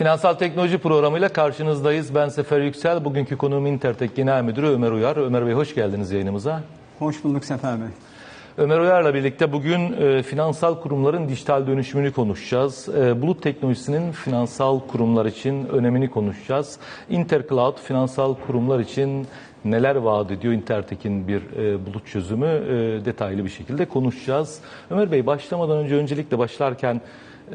Finansal Teknoloji programıyla karşınızdayız. Ben Sefer Yüksel. Bugünkü konuğum Intertek Genel Müdürü Ömer Uyar. Ömer Bey hoş geldiniz yayınımıza. Hoş bulduk Sefer Bey. Ömer Uyar'la birlikte bugün e, finansal kurumların dijital dönüşümünü konuşacağız. E, bulut teknolojisinin finansal kurumlar için önemini konuşacağız. Intercloud finansal kurumlar için neler vaat ediyor Intertek'in bir e, bulut çözümü e, detaylı bir şekilde konuşacağız. Ömer Bey başlamadan önce öncelikle başlarken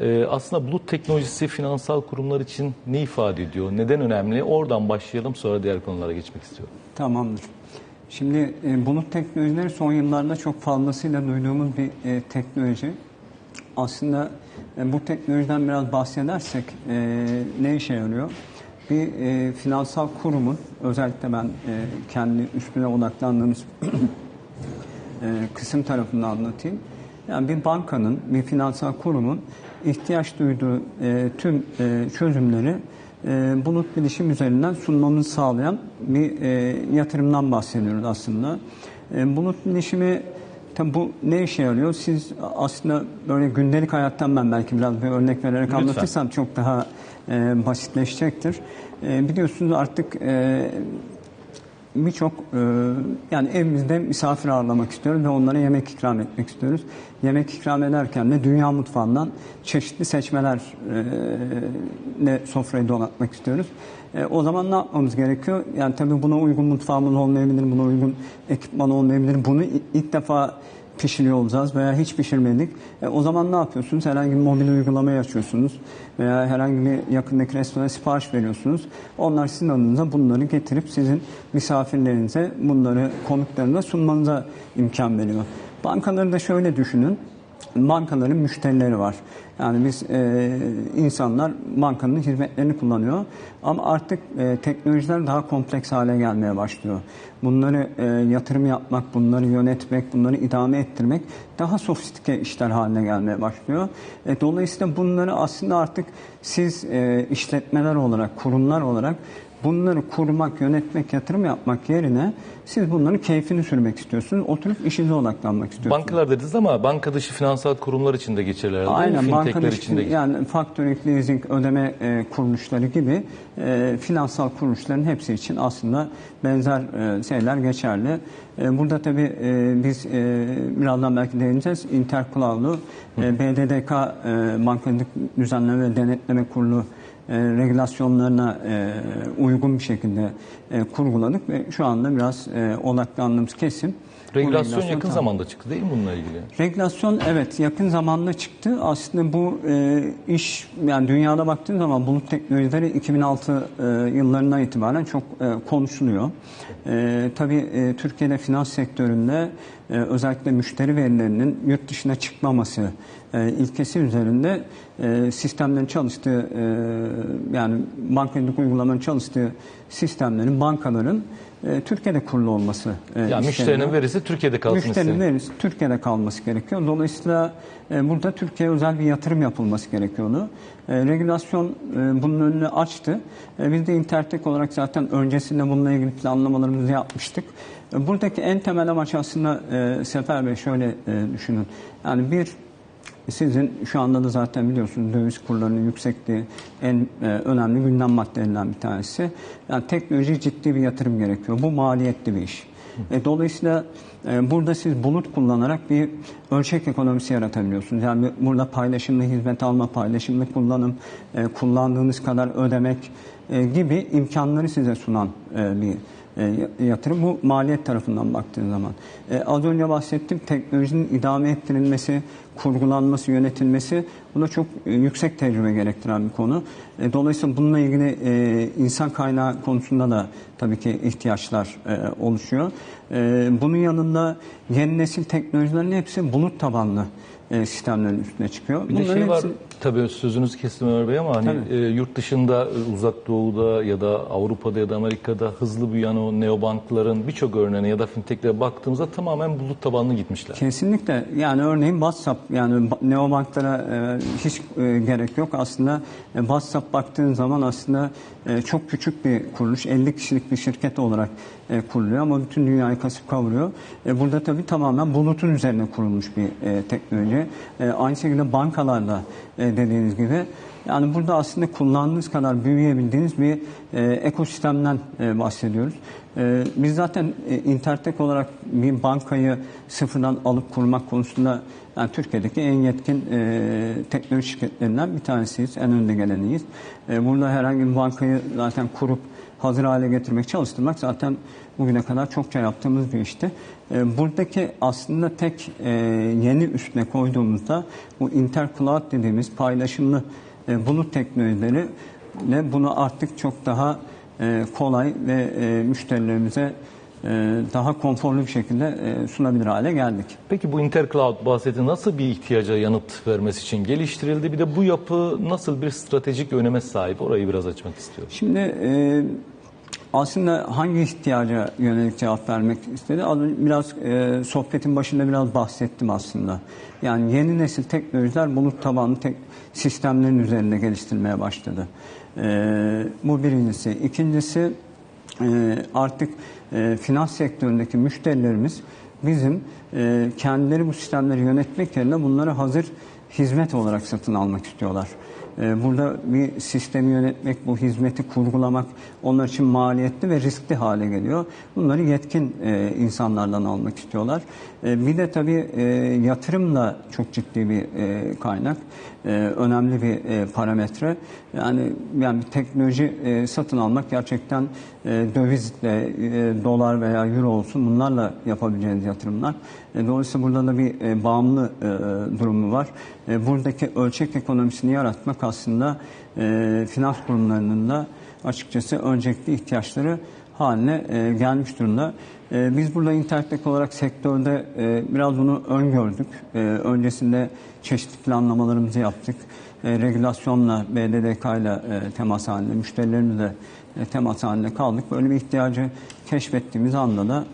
e, aslında bulut teknolojisi finansal kurumlar için ne ifade ediyor? Neden önemli? Oradan başlayalım sonra diğer konulara geçmek istiyorum. Tamamdır. Şimdi e, bulut teknolojileri son yıllarda çok fazlasıyla duyduğumuz bir e, teknoloji. Aslında e, bu teknolojiden biraz bahsedersek ne işe yarıyor? Bir finansal kurumun, özellikle ben kendi üstüne odaklandığımız e, kısım tarafını anlatayım. Yani bir bankanın, bir finansal kurumun ihtiyaç duyduğu e, tüm e, çözümleri e, bulut bilişim üzerinden sunmamızı sağlayan bir e, yatırımdan bahsediyoruz aslında. E, bulut bilişimi Tabii bu ne işe yarıyor? Siz aslında böyle gündelik hayattan ben belki biraz bir örnek vererek Lütfen. anlatırsam çok daha e, basitleşecektir. E, biliyorsunuz artık e, birçok e, yani evimizde misafir ağırlamak istiyoruz ve onlara yemek ikram etmek istiyoruz. Yemek ikram ederken de dünya mutfağından çeşitli seçmeler e, sofrayı donatmak istiyoruz. E, o zaman ne yapmamız gerekiyor? Yani tabii buna uygun mutfağımız olmayabilir, buna uygun ekipman olmayabilir. Bunu ilk defa pişiriyor olacağız veya hiç pişirmedik. E, o zaman ne yapıyorsunuz? Herhangi bir mobil uygulamayı açıyorsunuz veya herhangi bir yakındaki restorana sipariş veriyorsunuz. Onlar sizin adınıza bunları getirip sizin misafirlerinize bunları konuklarına sunmanıza imkan veriyor. Bankaları da şöyle düşünün. Bankaların müşterileri var. Yani biz e, insanlar bankanın hizmetlerini kullanıyor. Ama artık e, teknolojiler daha kompleks hale gelmeye başlıyor. Bunları e, yatırım yapmak, bunları yönetmek, bunları idame ettirmek daha sofistike işler haline gelmeye başlıyor. E, dolayısıyla bunları aslında artık siz e, işletmeler olarak, kurumlar olarak bunları kurmak, yönetmek, yatırım yapmak yerine siz bunların keyfini sürmek istiyorsunuz. Oturup işinize odaklanmak istiyorsunuz. Bankalar dediniz ama banka dışı finansal kurumlar için de geçerli herhalde. Aynen banka dışı- için de yani factoring, leasing, ödeme e, kuruluşları gibi e, finansal kuruluşların hepsi için aslında benzer e, şeyler geçerli. E, burada tabii e, biz e, birazdan belki değineceğiz. Intercloud'u e, BDDK e, Bankacılık Düzenleme ve Denetleme Kurulu e, regülasyonlarına e, uygun bir şekilde e, kurguladık ve şu anda biraz e, odaklandığımız kesim Regülasyon yakın tam- zamanda çıktı değil mi bununla ilgili? Regülasyon evet yakın zamanda çıktı. Aslında bu e, iş yani dünyada baktığın zaman bulut teknolojileri 2006 e, yıllarından itibaren çok e, konuşuluyor. E, tabii e, Türkiye'de finans sektöründe e, özellikle müşteri verilerinin yurt dışına çıkmaması e, ilkesi üzerinde e, sistemlerin çalıştığı e, yani bankacılık uygulamanın çalıştığı sistemlerin bankaların e, Türkiye'de kurulu olması e, Yani isteniyor. müşterinin verisi Türkiye'de kalsın Müşterinin isteniyor. verisi Türkiye'de kalması gerekiyor. Dolayısıyla e, burada Türkiye'ye özel bir yatırım yapılması gerekiyordu. E, regülasyon e, bunun önünü açtı. E, biz de Intertek olarak zaten öncesinde bununla ilgili planlamalarımızı yapmıştık. E, buradaki en temel amaç aslında e, Sefer Bey şöyle e, düşünün. Yani bir sizin şu anda da zaten biliyorsunuz döviz kurlarının yüksekliği en e, önemli gündem maddelerinden bir tanesi. Yani teknoloji ciddi bir yatırım gerekiyor. Bu maliyetli bir iş. E, dolayısıyla e, burada siz bulut kullanarak bir ölçek ekonomisi yaratabiliyorsunuz. Yani burada paylaşımlı hizmet alma, paylaşımlı kullanım, e, kullandığınız kadar ödemek e, gibi imkanları size sunan e, bir yatırım. Bu maliyet tarafından baktığın zaman. E, az önce bahsettim teknolojinin idame ettirilmesi, kurgulanması, yönetilmesi bu da çok e, yüksek tecrübe gerektiren bir konu. E, dolayısıyla bununla ilgili e, insan kaynağı konusunda da tabii ki ihtiyaçlar e, oluşuyor. E, bunun yanında yeni nesil teknolojilerin hepsi bulut tabanlı e, sistemlerin üstüne çıkıyor. Bir de Bunların şey var hepsi- tabii sözünüzü kestim Ömer Bey ama hani e, yurt dışında e, uzak doğuda ya da Avrupa'da ya da Amerika'da hızlı büyüyen o neobankların birçok örneğine ya da fintechlere baktığımızda tamamen bulut tabanlı gitmişler. Kesinlikle yani örneğin WhatsApp yani ba- neobanklara e, hiç e, gerek yok. Aslında e, WhatsApp baktığın zaman aslında e, çok küçük bir kuruluş 50 kişilik bir şirket olarak e, kuruluyor ama bütün dünyayı kasıp kavuruyor. E, burada tabii tamamen bulutun üzerine kurulmuş bir e, teknoloji. E, aynı şekilde bankalarda e, dediğiniz gibi Yani burada aslında kullandığınız kadar büyüyebildiğiniz bir e, ekosistemden e, bahsediyoruz. E, biz zaten e, Intertek olarak bir bankayı sıfırdan alıp kurmak konusunda yani Türkiye'deki en yetkin e, teknoloji şirketlerinden bir tanesiyiz, en önde geleniyiz. E, burada herhangi bir bankayı zaten kurup hazır hale getirmek, çalıştırmak zaten bugüne kadar çokça yaptığımız bir işti. E, buradaki aslında tek e, yeni üstüne koyduğumuzda bu intercloud dediğimiz paylaşımlı e, bulut teknolojileri ile bunu artık çok daha e, kolay ve e, müşterilerimize daha konforlu bir şekilde sunabilir hale geldik. Peki bu Intercloud bahseti nasıl bir ihtiyaca yanıt vermesi için geliştirildi? Bir de bu yapı nasıl bir stratejik öneme sahip? Orayı biraz açmak istiyorum. Şimdi e, aslında hangi ihtiyaca yönelik cevap vermek istedi? Biraz e, sohbetin başında biraz bahsettim aslında. Yani yeni nesil teknolojiler bulut tabanlı tek, sistemlerin üzerinde geliştirmeye başladı. E, bu birincisi. İkincisi e, artık e, finans sektöründeki müşterilerimiz bizim e, kendileri bu sistemleri yönetmek yerine bunları hazır hizmet olarak satın almak istiyorlar. E, Burada bir sistemi yönetmek, bu hizmeti kurgulamak onlar için maliyetli ve riskli hale geliyor. Bunları yetkin e, insanlardan almak istiyorlar. E, Bir de tabii e, yatırım da çok ciddi bir kaynak, e, önemli bir e, parametre. Yani yani teknoloji e, satın almak gerçekten dövizle, dolar veya euro olsun bunlarla yapabileceğiniz yatırımlar. Dolayısıyla burada da bir bağımlı durumu var. Buradaki ölçek ekonomisini yaratmak aslında finans kurumlarının da açıkçası öncelikli ihtiyaçları haline e, gelmiş durumda. E, biz burada internet olarak sektörde e, biraz bunu öngördük. E, öncesinde çeşitli planlamalarımızı yaptık. Regülasyonla, BDDK ile temas halinde, müşterilerimizle temas halinde kaldık. Böyle bir ihtiyacı keşfettiğimiz anda da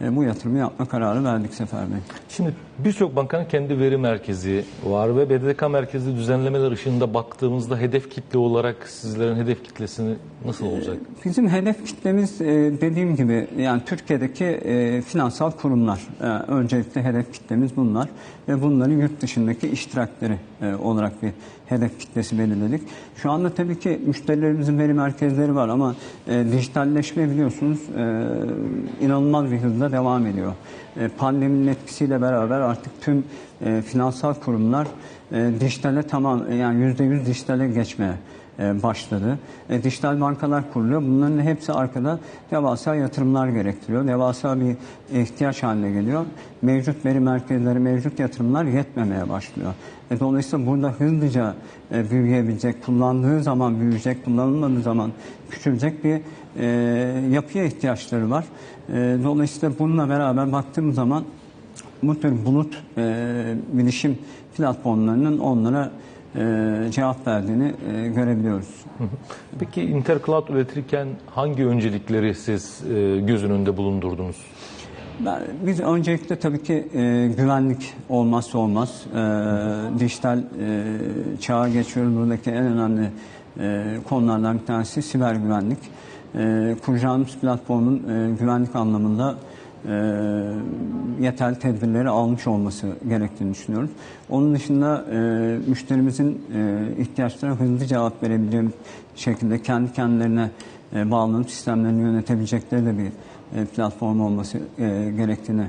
bu yatırımı yapma kararı verdik Sefer Bey. Şimdi birçok bankanın kendi veri merkezi var ve BDDK merkezi düzenlemeler ışığında baktığımızda hedef kitle olarak sizlerin hedef kitlesini nasıl olacak? Bizim hedef kitlemiz e, dediğim gibi yani Türkiye'deki e, finansal kurumlar. E, öncelikle hedef kitlemiz bunlar ve bunların yurt dışındaki iştirakleri olarak bir hedef kitlesi belirledik. Şu anda tabii ki müşterilerimizin veri merkezleri var ama dijitalleşme biliyorsunuz inanılmaz bir hızla devam ediyor. Pandeminin etkisiyle beraber artık tüm e, finansal kurumlar e, dijitale tamam yani yüzde yüz dijitale geçmeye e, başladı. E, dijital bankalar kuruluyor. Bunların hepsi arkada devasa yatırımlar gerektiriyor. Devasa bir ihtiyaç haline geliyor. Mevcut veri merkezleri, mevcut yatırımlar yetmemeye başlıyor. E, dolayısıyla burada hızlıca e, büyüyebilecek, kullandığı zaman büyüyecek, kullanılmadığı zaman küçülecek bir e, yapıya ihtiyaçları var. E, dolayısıyla bununla beraber baktığım zaman tür bulut e, bilişim platformlarının onlara e, cevap verdiğini e, görebiliyoruz. Peki Intercloud üretirken hangi öncelikleri siz e, göz önünde bulundurdunuz? Ben, biz öncelikle tabii ki e, güvenlik olmazsa olmaz. E, dijital e, çağa geçiyoruz. Buradaki en önemli e, konulardan bir tanesi siber güvenlik. E, kuracağımız platformun e, güvenlik anlamında yeterli tedbirleri almış olması gerektiğini düşünüyoruz. Onun dışında e, müşterimizin e, ihtiyaçlarına hızlı cevap verebileceğim şekilde kendi kendilerine e, bağlanıp sistemlerini yönetebilecekleri de bir e, platform olması e, gerektiğini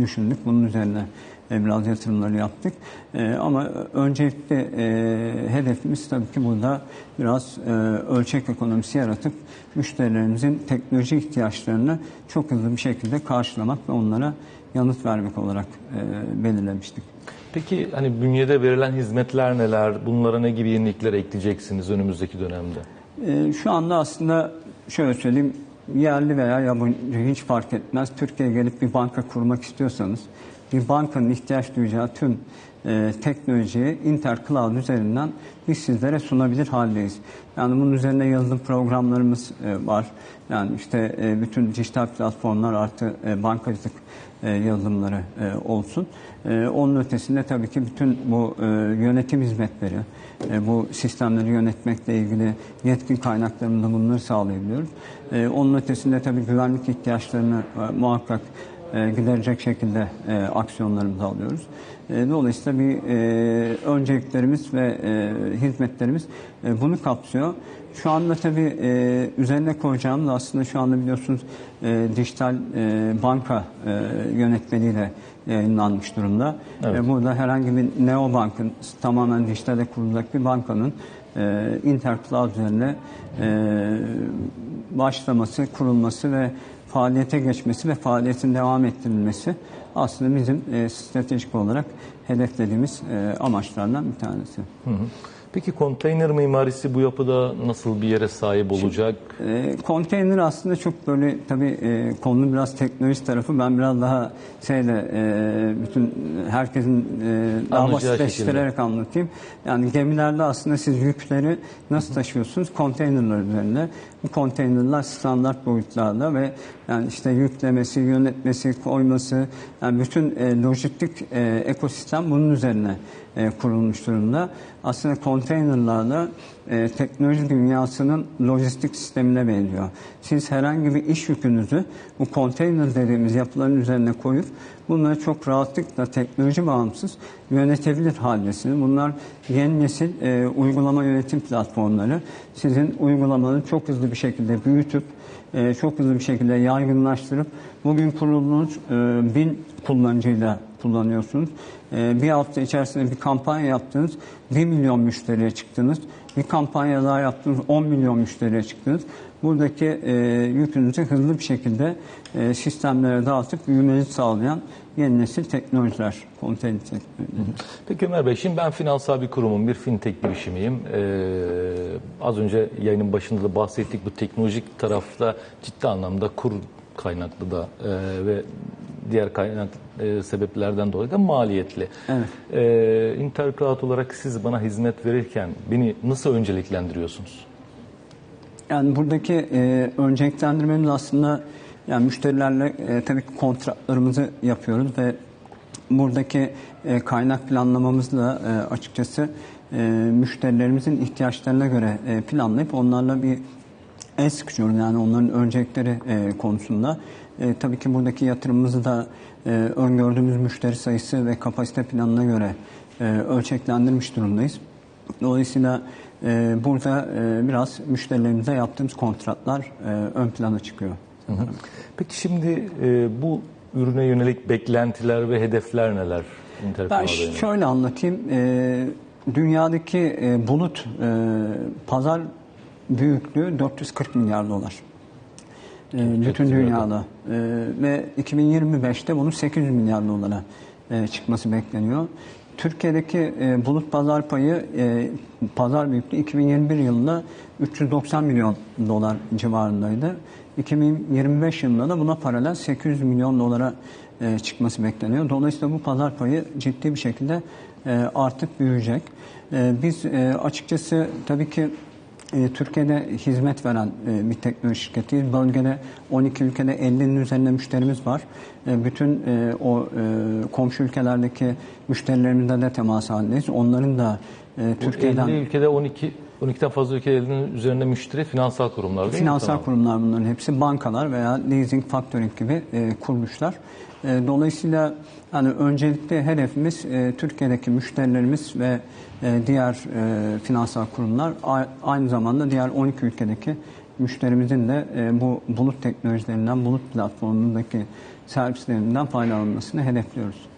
düşündük. Bunun üzerine e, biraz yatırımları yaptık. E, ama öncelikle e, hedefimiz tabii ki burada biraz e, ölçek ekonomisi yaratıp müşterilerimizin teknoloji ihtiyaçlarını çok hızlı bir şekilde karşılamak ve onlara yanıt vermek olarak e, belirlemiştik. Peki hani bünyede verilen hizmetler neler? Bunlara ne gibi yenilikler ekleyeceksiniz önümüzdeki dönemde? E, şu anda aslında şöyle söyleyeyim, yerli veya yabancı hiç fark etmez. Türkiye'ye gelip bir banka kurmak istiyorsanız, bir bankanın ihtiyaç duyacağı tüm e, teknolojiyi Intercloud üzerinden biz sizlere sunabilir haldeyiz. Yani bunun üzerine yazılım programlarımız e, var. Yani işte e, bütün dijital platformlar artı e, bankacılık e, yazılımları e, olsun. E, onun ötesinde tabii ki bütün bu e, yönetim hizmetleri, e, bu sistemleri yönetmekle ilgili yetkin kaynaklarında bunları sağlayabiliyoruz. E, onun ötesinde tabii güvenlik ihtiyaçlarını e, muhakkak e, giderecek şekilde e, aksiyonlarımızı alıyoruz. E, dolayısıyla bir e, önceliklerimiz ve e, hizmetlerimiz e, bunu kapsıyor. Şu anda tabii e, üzerine koyacağımız aslında şu anda biliyorsunuz e, dijital e, banka e, yönetmeliğiyle yayınlanmış durumda. Evet. E, burada herhangi bir neobankın tamamen dijitale kurulacak bir bankanın e, Intercloud üzerine e, başlaması, kurulması ve faaliyete geçmesi ve faaliyetin devam ettirilmesi aslında bizim e, stratejik olarak hedeflediğimiz e, amaçlardan bir tanesi. Hı hı. Peki konteyner mimarisi bu yapıda nasıl bir yere sahip olacak? E, konteyner aslında çok böyle tabii e, konunun biraz teknoloji tarafı. Ben biraz daha şeyle e, bütün herkesin e, daha Anlayacağı basitleştirerek anlatayım. Yani gemilerde aslında siz yükleri nasıl taşıyorsunuz? Konteynerler üzerinde. Bu konteynerler standart boyutlarda ve yani işte yüklemesi, yönetmesi, koyması, yani bütün e, lojistik e, ekosistem bunun üzerine e, kurulmuş durumda. Aslında konteynerlarda e, teknoloji dünyasının lojistik sistemine benziyor. Siz herhangi bir iş yükünüzü bu konteyner dediğimiz yapıların üzerine koyup bunları çok rahatlıkla teknoloji bağımsız yönetebilir haldesiniz. Bunlar yeni nesil e, uygulama yönetim platformları. Sizin uygulamanı çok hızlı bir şekilde büyütüp e, çok hızlı bir şekilde yaygınlaştırıp bugün kurulduğunuz e, bin kullanıcıyla kullanıyorsunuz. E, bir hafta içerisinde bir kampanya yaptınız, 1 milyon müşteriye çıktınız. Bir kampanya daha yaptınız, 10 milyon müşteriye çıktınız. Buradaki e, yükünüzü hızlı bir şekilde e, sistemlere dağıtıp büyümenizi sağlayan yeni nesil teknolojiler, konteyner teknolojileri. Peki Ömer Bey, şimdi ben finansal bir kurumum, bir fintech girişimiyim. Ee, az önce yayının başında da bahsettik bu teknolojik tarafta ciddi anlamda kur kaynaklı da e, ve diğer kaynak e, sebeplerden dolayı da maliyetli. Evet. Ee, Intercloud olarak siz bana hizmet verirken beni nasıl önceliklendiriyorsunuz? Yani buradaki e, önceliklendirmemiz aslında yani müşterilerle e, tabii ki kontratlarımızı yapıyoruz ve buradaki e, kaynak planlamamızla e, açıkçası e, müşterilerimizin ihtiyaçlarına göre e, planlayıp onlarla bir el sıkışıyoruz. Yani onların öncelikleri e, konusunda. E, tabii ki buradaki yatırımımızı da e, öngördüğümüz müşteri sayısı ve kapasite planına göre e, ölçeklendirmiş durumdayız. Dolayısıyla e, burada e, biraz müşterilerimize yaptığımız kontratlar e, ön plana çıkıyor. Peki şimdi e, bu ürüne yönelik beklentiler ve hedefler neler? Ben şöyle anlatayım. E, dünyadaki e, bulut e, pazar büyüklüğü 440 milyar dolar. E, bütün dünyada. E, ve 2025'te bunun 800 milyar dolara e, çıkması bekleniyor. Türkiye'deki e, bulut pazar payı e, pazar büyüklüğü 2021 yılında 390 milyon dolar civarındaydı. 2025 yılında da buna paralel 800 milyon dolara e, çıkması bekleniyor. Dolayısıyla bu pazar payı ciddi bir şekilde e, artık büyüyecek. E, biz e, açıkçası tabii ki e, Türkiye'de hizmet veren e, bir teknoloji şirketiyiz. Bölgede 12 ülkede 50'nin üzerinde müşterimiz var. E, Bütün e, o e, komşu ülkelerdeki müşterilerimizle de temas halindeyiz. Onların da e, Türkiye'den 50 ülkede 12 12'den fazla ülkelerin üzerinde müşteri finansal kurumlar değil mi? Finansal Tamam. kurumlar bunların hepsi bankalar veya leasing, factoring gibi e, kuruluşlar. E, dolayısıyla hani öncelikle hedefimiz e, Türkiye'deki müşterilerimiz ve e, diğer e, finansal kurumlar aynı zamanda diğer 12 ülkedeki müşterimizin de e, bu bulut teknolojilerinden, bulut platformundaki servislerinden faydalanmasını hedefliyoruz.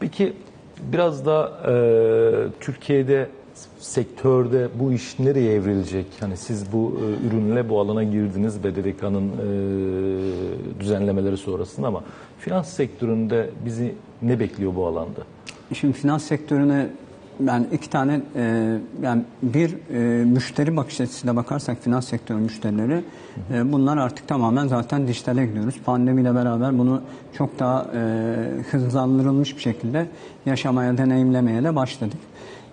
Peki biraz da e, Türkiye'de sektörde bu iş nereye evrilecek? Hani siz bu e, ürünle bu alana girdiniz BDDK'nın e, düzenlemeleri sonrasında ama finans sektöründe bizi ne bekliyor bu alanda? Şimdi finans sektörüne yani iki tane e, yani bir e, müşteri bakış açısıyla bakarsak finans sektörü müşterileri e, bunlar artık tamamen zaten dijitale gidiyoruz. Pandemiyle beraber bunu çok daha e, hızlandırılmış bir şekilde yaşamaya, deneyimlemeye de başladık.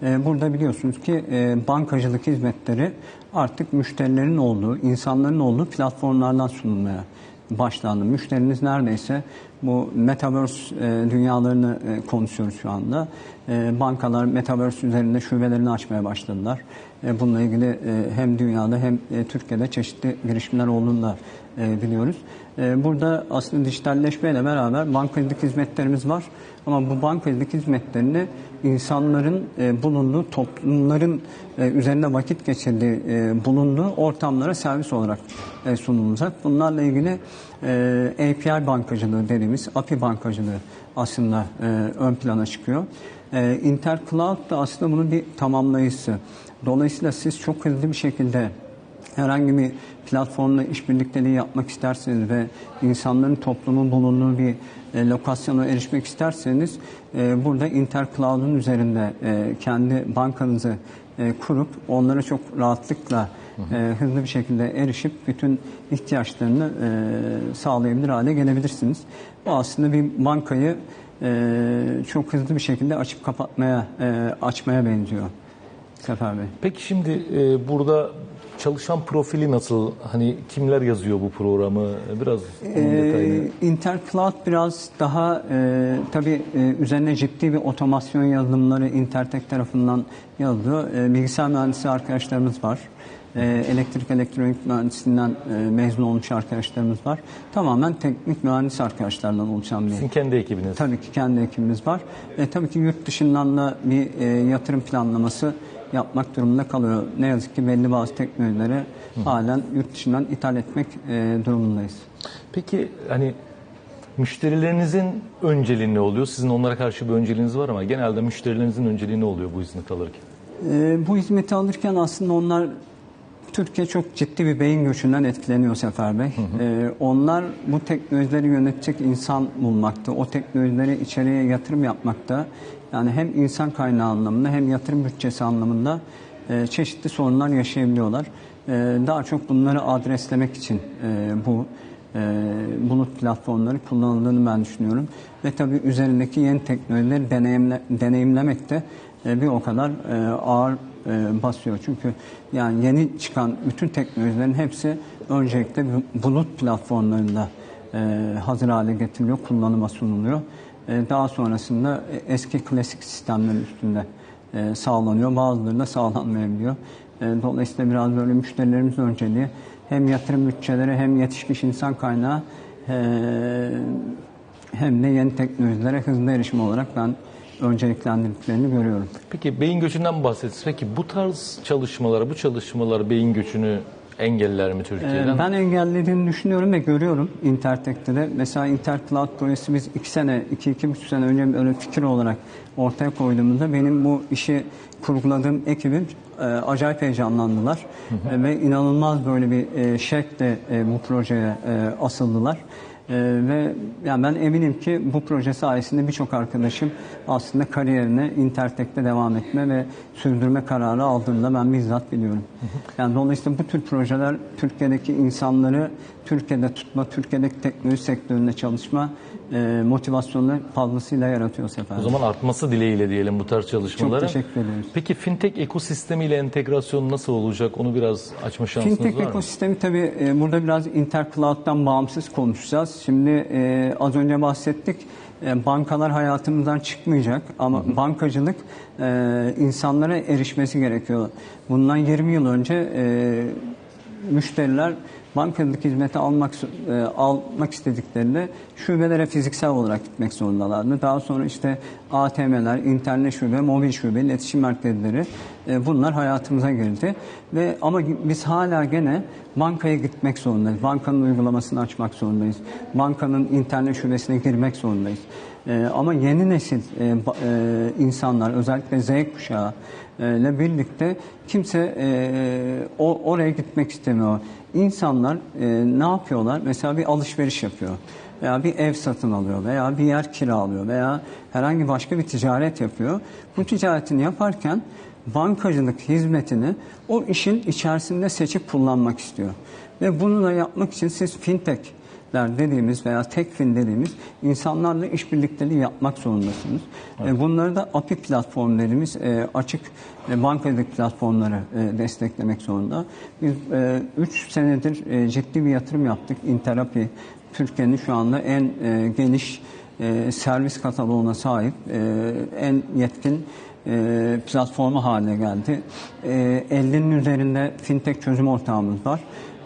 E, burada biliyorsunuz ki e, bankacılık hizmetleri artık müşterilerin olduğu, insanların olduğu platformlardan sunulmaya başlandı. Müşteriniz neredeyse bu metaverse e, dünyalarını e, konuşuyoruz şu anda. Bankalar metaverse üzerinde şubelerini açmaya başladılar. E, bununla ilgili hem dünyada hem Türkiye'de çeşitli girişimler olduğunu da biliyoruz. Burada aslında dijitalleşmeyle beraber bankacılık hizmetlerimiz var. Ama bu bankacılık hizmetlerini insanların e, bulunduğu, toplumların e, üzerinde vakit geçirdiği, e, bulunduğu ortamlara servis olarak e, sunulacak. Bunlarla ilgili e, API bankacılığı dediğimiz API bankacılığı aslında e, ön plana çıkıyor. E, Intercloud da aslında bunun bir tamamlayıcısı. Dolayısıyla siz çok hızlı bir şekilde herhangi bir platformla işbirlikteliği yapmak isterseniz ve insanların toplumun bulunduğu bir e, lokasyona erişmek isterseniz e, burada Intercloud'un üzerinde e, kendi bankanızı e, kurup onlara çok rahatlıkla e, hızlı bir şekilde erişip bütün ihtiyaçlarını e, sağlayabilir hale gelebilirsiniz. Bu aslında bir bankayı e, çok hızlı bir şekilde açıp kapatmaya, e, açmaya benziyor. Sefer Bey. Peki şimdi e, burada çalışan profili nasıl? Hani kimler yazıyor bu programı? Biraz. Ee, Intercloud biraz daha e, tabii e, üzerine ciddi bir otomasyon yazılımları Intertek tarafından yazılıyor. E, bilgisayar mühendisi arkadaşlarımız var. E, elektrik elektronik mühendisliğinden e, mezun olmuş arkadaşlarımız var. Tamamen teknik mühendis arkadaşlardan oluşan bir Sizin kendi ekibiniz. Tabii ki kendi ekibimiz var. E, tabii ki yurt dışından da bir e, yatırım planlaması yapmak durumunda kalıyor. Ne yazık ki belli bazı teknolojileri halen yurt dışından ithal etmek e, durumundayız. Peki hani müşterilerinizin önceliği ne oluyor? Sizin onlara karşı bir önceliğiniz var ama genelde müşterilerinizin önceliği ne oluyor bu hizmeti alırken? E, bu hizmeti alırken aslında onlar Türkiye çok ciddi bir beyin göçünden etkileniyor Sefer Bey. E, onlar bu teknolojileri yönetecek insan bulmakta, o teknolojileri içeriye yatırım yapmakta. Yani hem insan kaynağı anlamında hem yatırım bütçesi anlamında e, çeşitli sorunlar yaşayabiliyorlar. E, daha çok bunları adreslemek için e, bu e, bulut platformları kullanıldığını ben düşünüyorum. Ve tabii üzerindeki yeni teknolojileri deneyimle, deneyimlemek de e, bir o kadar e, ağır e, basıyor. Çünkü yani yeni çıkan bütün teknolojilerin hepsi öncelikle bu- bulut platformlarında e, hazır hale getiriliyor, kullanıma sunuluyor. E, daha sonrasında e, eski klasik sistemlerin üstünde e, sağlanıyor. Bazıları da sağlanmayabiliyor. Dolayısıyla biraz böyle müşterilerimiz önceliği hem yatırım bütçeleri hem yetişmiş insan kaynağı hem de yeni teknolojilere hızlı erişim olarak ben önceliklendirdiklerini görüyorum. Peki beyin göçünden bahsettiniz. Peki bu tarz çalışmaları, bu çalışmalar beyin göçünü engeller mi Türkiye'den? Ee, Ben engellediğini düşünüyorum ve görüyorum Intertek'te de. Mesela Intercloud projesi biz iki sene, iki, iki buçuk sene önce böyle fikir olarak ortaya koyduğumuzda benim bu işi kurguladığım ekibim e, acayip heyecanlandılar. E, ve inanılmaz böyle bir e, şevkle e, bu projeye e, asıldılar. E, ve yani ben eminim ki bu proje sayesinde birçok arkadaşım aslında kariyerine Intertek'te devam etme ve sürdürme kararı aldığında ben bizzat biliyorum. Yani dolayısıyla bu tür projeler Türkiye'deki insanları Türkiye'de tutma, Türkiye'deki teknoloji sektöründe çalışma e, motivasyonunu fazlasıyla yaratıyor Sefer. O zaman artması dileğiyle diyelim bu tarz çalışmaların. Çok teşekkür ederiz. Peki fintech ekosistemiyle entegrasyon nasıl olacak? Onu biraz açma şansınız Fintech var mı? ekosistemi tabii e, burada biraz Intercloud'dan bağımsız konuşacağız. Şimdi e, az önce bahsettik. E, bankalar hayatımızdan çıkmayacak ama bankacılık e, insanlara erişmesi gerekiyor. Bundan 20 yıl önce e, müşteriler bankacılık hizmeti almak e, almak istediklerinde şubelere fiziksel olarak gitmek zorundalardı. Daha sonra işte ATM'ler, internet şube, mobil şube, iletişim merkezleri e, bunlar hayatımıza girdi. Ve ama biz hala gene bankaya gitmek zorundayız. Bankanın uygulamasını açmak zorundayız. Bankanın internet şubesine girmek zorundayız. E, ama yeni nesil e, e, insanlar özellikle Z kuşağı e, ile birlikte kimse e, o, oraya gitmek istemiyor. İnsanlar e, ne yapıyorlar? Mesela bir alışveriş yapıyor veya bir ev satın alıyor veya bir yer kiralıyor veya herhangi başka bir ticaret yapıyor. Bu ticaretini yaparken bankacılık hizmetini o işin içerisinde seçip kullanmak istiyor. Ve bunu da yapmak için siz fintech dediğimiz veya tekfin dediğimiz insanlarla işbirlikleri yapmak zorundasınız. E, bunları da API platform dediğimiz e, açık e, bankacılık platformları desteklemek zorunda. Biz 3 senedir ciddi bir yatırım yaptık. Interapi Türkiye'nin şu anda en geniş servis kataloğuna sahip en yetkin platformu haline geldi. E, 50'nin üzerinde fintech çözüm ortağımız var.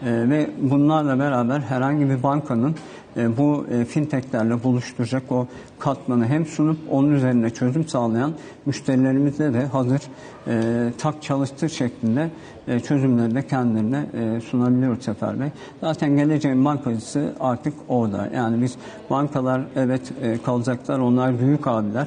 E, ve bunlarla beraber herhangi bir bankanın e, bu e, fintechlerle buluşturacak o katmanı hem sunup onun üzerine çözüm sağlayan müşterilerimizle de hazır e, tak çalıştır şeklinde e, çözümleri de kendilerine e, sunabiliyoruz Sefer Bey. Zaten geleceğin bankacısı artık orada. Yani biz bankalar evet kalacaklar, onlar büyük abiler.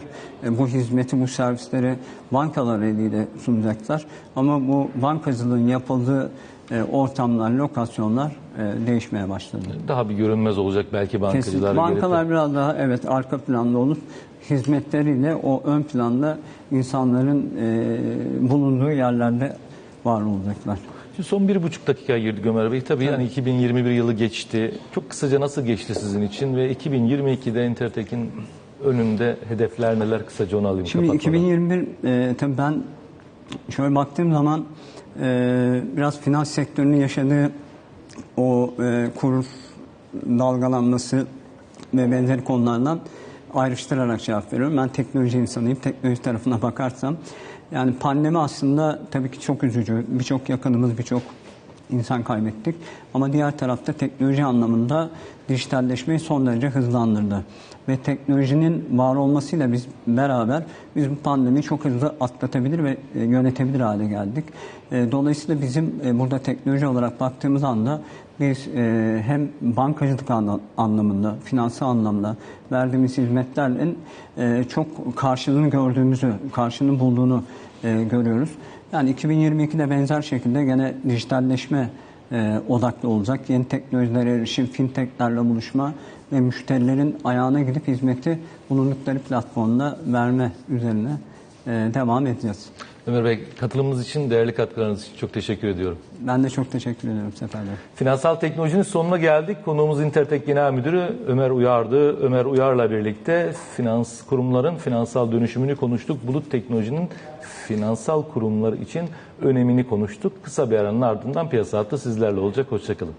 Bu hizmeti, bu servisleri bankalar eliyle sunacaklar. Ama bu bankacılığın yapıldığı e, ortamlar, lokasyonlar e, değişmeye başladı. Daha bir görünmez olacak belki bankacılar. Kesinlikle. Bankalar biraz daha evet arka planda olup hizmetleriyle o ön planda insanların e, bulunduğu yerlerde var olacaklar. Şimdi son bir buçuk dakika girdik Ömer Bey. Tabii yani 2021 yılı geçti. Çok kısaca nasıl geçti sizin için ve 2022'de Intertek'in önünde hedefler neler kısaca onu alayım. Şimdi kapatmadan. 2021 e, tabii ben şöyle baktığım zaman biraz finans sektörünün yaşadığı o e, kur dalgalanması ve benzeri konulardan ayrıştırarak cevap veriyorum. Ben teknoloji insanıyım. Teknoloji tarafına bakarsam yani pandemi aslında tabii ki çok üzücü. Birçok yakınımız, birçok insan kaybettik. Ama diğer tarafta teknoloji anlamında dijitalleşmeyi son derece hızlandırdı. Ve teknolojinin var olmasıyla biz beraber biz bu pandemiyi çok hızlı atlatabilir ve e, yönetebilir hale geldik. E, Dolayısıyla bizim e, burada teknoloji olarak baktığımız anda biz hem bankacılık anla- anlamında, finansal anlamda verdiğimiz hizmetlerin çok karşılığını gördüğümüzü, karşılığını bulduğunu görüyoruz. Yani 2022'de benzer şekilde gene dijitalleşme e, odaklı olacak. Yeni teknolojilere erişim, fintechlerle buluşma ve müşterilerin ayağına gidip hizmeti bulundukları platformda verme üzerine e, devam edeceğiz. Ömer Bey katılımınız için, değerli katkılarınız için çok teşekkür ediyorum. Ben de çok teşekkür ediyorum Sefer Bey. Finansal teknolojinin sonuna geldik. Konuğumuz Intertek Genel Müdürü Ömer Uyar'dı. Ömer Uyar'la birlikte finans kurumların finansal dönüşümünü konuştuk. Bulut teknolojinin finansal kurumlar için önemini konuştuk. Kısa bir aranın ardından piyasa hattı sizlerle olacak. Hoşçakalın.